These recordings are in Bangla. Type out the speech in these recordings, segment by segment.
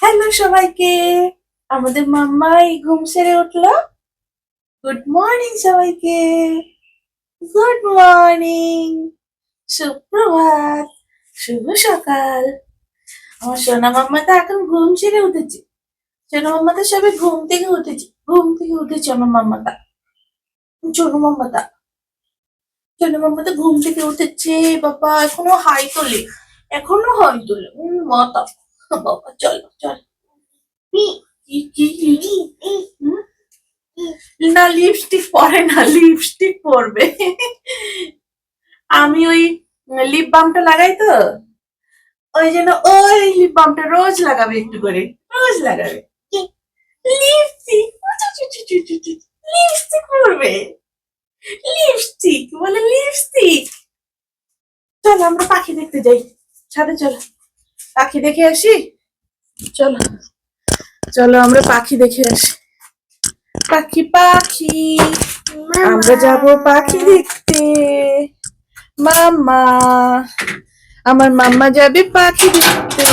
হ্যালো সবাইকে। আমাদের মাম্মা এই ঘুম সেরে উঠল। গুড মর্নিং সবাইকে। গুড মর্নিং সুপ্রভাত। শুভ সকাল। আমার সোনা মাম্মা তো এখন ঘুম সেরে উঠেছে। সোনা মাম্মা তো সবে ঘুম থেকে উঠেছে। ঘুম থেকে উঠেছে আমার মাম্মাটা। চনু মাম্মাটা। চনু মাম্মা তো ঘুম থেকে উঠেছে। বাবা, এখনও হাই তোলে। এখনও হাই তোলে। মাতা বাবা, চলো, চল? না লিপস্টিক পরে না লিপস্টিক পরবে। আমি ওই লিপ বামটা লাগাই তো, ওই জন্য ওই লিপ বামটা রোজ লাগাবে একটু করে, রোজ লাগাবে। লিপস্টিক লিপস্টিক পরবে। লিপস্টিক বলে লিপস্টিক চল, আমরা পাখি দেখতে যাই। ছাদে চলো। পাখি দেখে আসি? চলো চলো আমরা পাখি দেখে আসি। পাখি পাখি আমরা যাব পাখি দেখতে। মামা আমার মাম্মা যাবে পাখি দেখতে।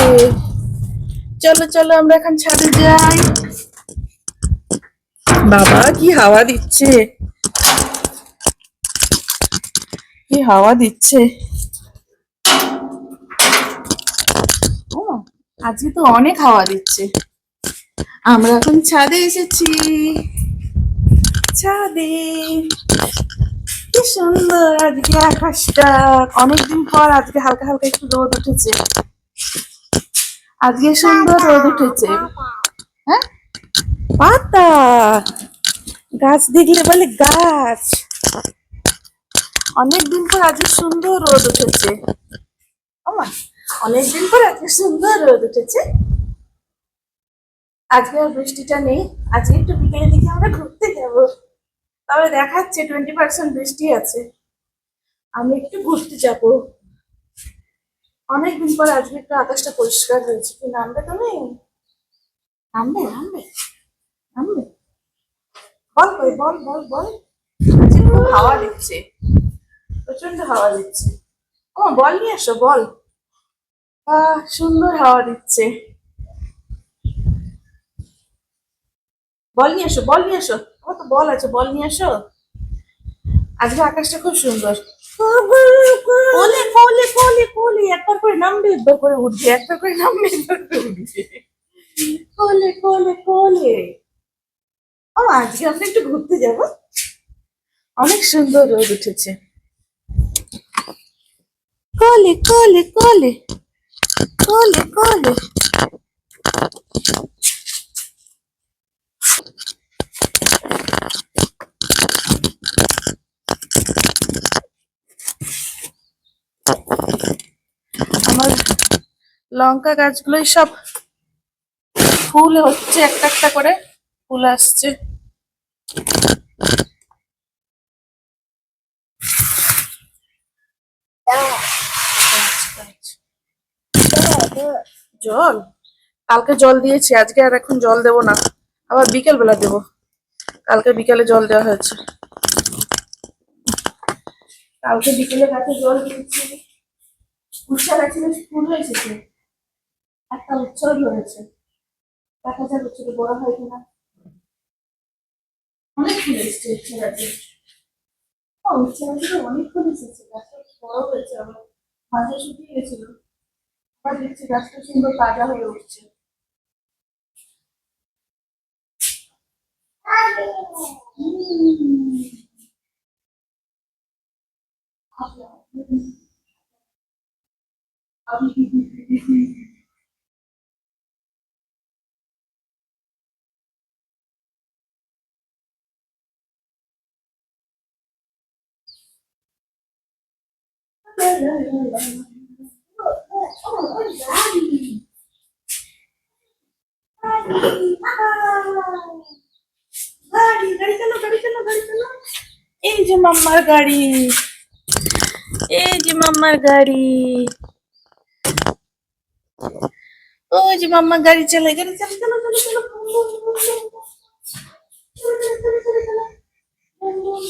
চলো চলো আমরা এখন ছাদে যাই। বাবা কি হাওয়া দিচ্ছে? কি হাওয়া দিচ্ছে? আজকে তো অনেক হাওয়া দিচ্ছে। আমরা এখন ছাদে এসেছি। ছাদে। কি সুন্দর আজকে আকাশটা। অনেকদিন পর আজকে হালকা হালকা একটু রোদ উঠেছে। আজকে সুন্দর রোদ উঠেছে। হ্যাঁ? পাতা। গাছ দেখলে বলে গাছ। অনেকদিন পর আজকে সুন্দর রোদ উঠেছে। ওমা। অনেকদিন পর আজকে সুন্দর রোদ উঠেছে। আজকে আর বৃষ্টিটা নেই। আজকে একটু বিকেলের দিকে আমরা ঘুরতে যাব। তবে দেখাচ্ছে টোয়েন্টি পার্সেন্ট বৃষ্টি আছে। আমি একটু ঘুরতে যাব। অনেকদিন পর আজকে একটু আকাশটা পরিষ্কার হয়েছে। কি, নামবে তুমি নামবে নামবে নামবে। বল বল বল বল খুব হাওয়া দিচ্ছে। প্রচণ্ড হাওয়া দিচ্ছে। ও বল নিয়ে আসো, বল। সুন্দর হাওয়া দিচ্ছে। বল নিয়ে আসো বল নিয়ে আসো আমার তো বল আছে, বল নিয়ে আসো আজকে আকাশটা খুব সুন্দর। একবার করে নামবে, একবার করে উঠবে, একবার করে নামবে কোলে কোলে কোলে। ও, আজকে আমরা একটু ঘুরতে যাব। অনেক সুন্দর রোদ উঠেছে। কোলে কোলে কোলে। কোলে কোলে আমার লঙ্কা গাছগুলোই সব ফুল হচ্ছে একটা একটা করে ফুল আসছে। জল? কালকে জল দিয়েছি, আজকে আর এখন জল দেব না। আবার বিকেল বেলা দেব। কালকে বিকেলে জল দেওয়া হয়েছে। কালকে বিকেলে গাছে জল দিয়েছি। উচ্ছা গাছে বেশ ফুল হয়েছে। একটা উচ্ছল ধরেছে দেখা যাক উচ্ছলে বড় হয় কিনা অনেক ফুল এসছে উচ্ছে গাছে গাছে অনেক ফুল এসেছে। গাছটা বড় হয়েছে আবার। মাঝে শুকিয়ে গেছিল। আবার দেখছি গাছটা সুন্দর তাজা হয়ে উঠছে উম। গাড়ি গাড়ি চালো গাড়ি চালো গাড়ি চালো এই যে মাম্মার গাড়ি এই যে মাম্মার গাড়ি ওই যে মাম্মা গাড়ি চালায় গাড়ি চালো চলো চলো চলো কি করবি বুম বুম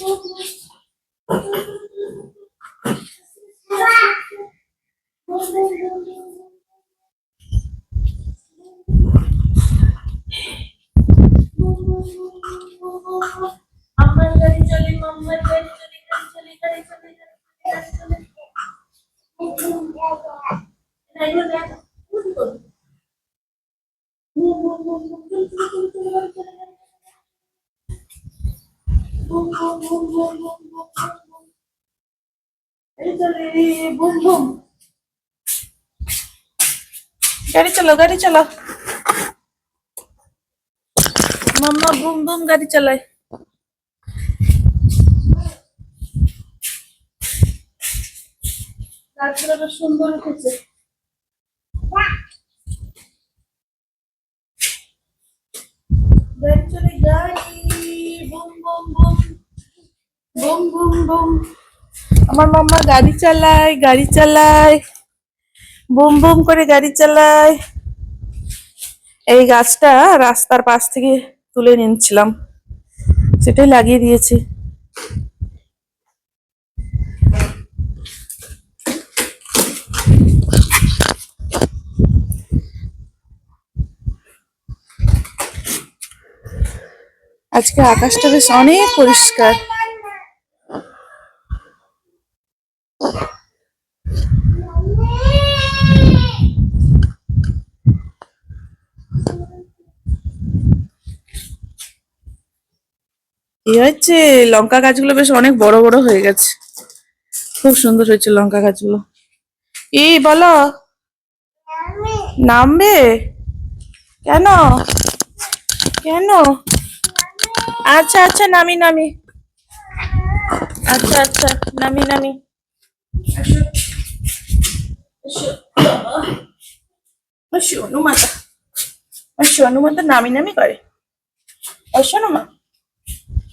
আমার গাড়ি চলে মাম্মার গাড়ি চলে গাড়ি চলে গাড়ি চলে গাড়ি চলে গাড়ি চলে Italy, boom boom. গাড়ি চলো গাড়ি চলো। মাম্মা, বুম বুম, গাড়ি চালায়। বেশ সুন্দর উঠেছে গাড়ি চলে বুম। Boom boom boom. আমার মাম্মা গাড়ি চালায় গাড়ি চালায়। বুম বুম করে গাড়ি চালায়। এই গাছটা রাস্তার পাশ থেকে তুলে নিচ্ছিলাম সেটাই লাগিয়ে দিয়েছি। আজকে আকাশটা বেশ অনেক পরিষ্কার। কি হচ্ছে লঙ্কা গাছগুলো বেশ অনেক বড় বড় হয়ে গেছে। খুব সুন্দর হয়েছে লঙ্কা গাছগুলো। কি বলো, নামবে? কেন? কেন? আচ্ছা আচ্ছা নামি নামি। আচ্ছা আচ্ছা নামি নামি। সোনু মাতা সোনু মাতা নামি নামি করে। ও শোনো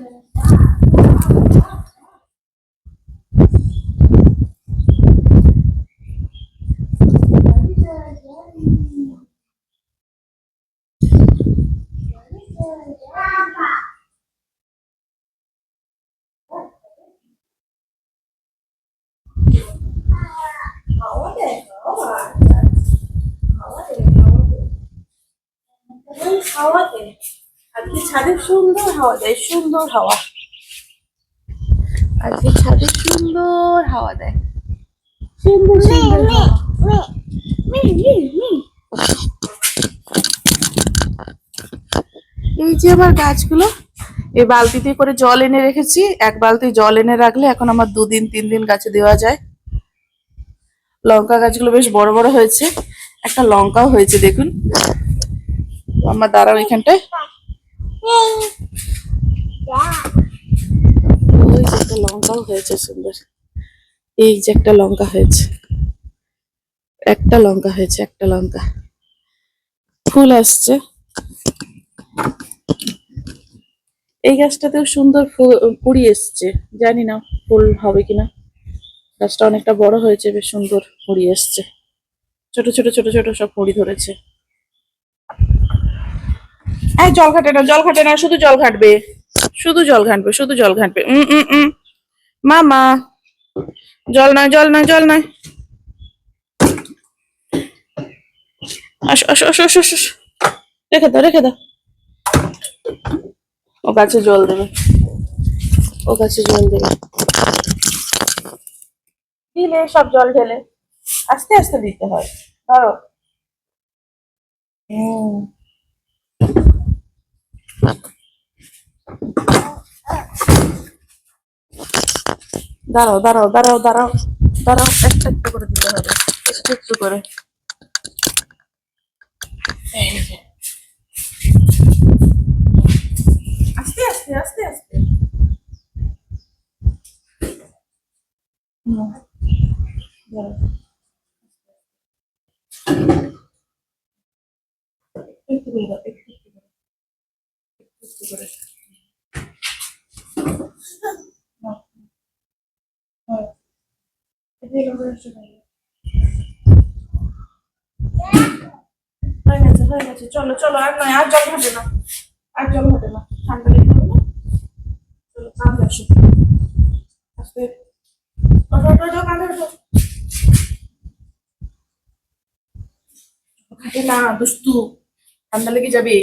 Yeah. ছাদে সুন্দর হাওয়া দেয় সুন্দর হাওয়া। আজকে ছাদে সুন্দর হাওয়া দেয়। সুন্দর সুন্দর। এই যে আমার গাছগুলো এই বালতিতে করে জল এনে রেখেছি। এক বালতি জল এনে রাখলে এখন আমার দুদিন তিন দিন গাছে দেওয়া যায়। লঙ্কা গাছগুলো বেশ বড় বড় হয়েছে। একটা লঙ্কাও হয়েছে দেখুন। আমার দাঁড়াও এখানটায়। ওই যে একটা লঙ্কাও হয়েছে সুন্দর। এই যে একটা লঙ্কা হয়েছে। একটা লঙ্কা হয়েছে, একটা লঙ্কা। ফুল আসছে। এই গাছটাতেও সুন্দর কুড়ি এসছে। জানি না ফুল হবে কিনা। গাছটা অনেকটা বড় হয়েছে, বেশ সুন্দর কুড়ি এসছে। ছোট ছোট ছোট ছোট সব কুড়ি ধরেছে। এই জল ঘাটে না, জল ঘাটে না, শুধু জল ঘাটবে শুধু জল ঘাটবে শুধু জল ঘাটবে উম উম উম। মামা, জল নয় জল নয় জল নয়। রেখে দাও রেখে দাও। ও গাছে জল দেবে। ও গাছে জল দেবে। দিলে সব জল ঢেলে। আস্তে আস্তে দিতে হয়। ধরো। হুম। দাঁড়াও দাঁড়াও দাঁড়াও দাঁড়াও দাঁড়াও একটা একটু করে দিতে হবে একটু একটু করে এই যে। আস্তে আস্তে আস্তে আস্তে হুম। দাঁড়াও। একটু করে দাও। চলো চলো, আর নয়, আর জল ঘটে না। আর জল ঘটে না। ঠান্ডা লেগে যাবে না। চলো কাঁধে আসো আস্তে না দুস্তু ঠান্ডা লেগে যাবে।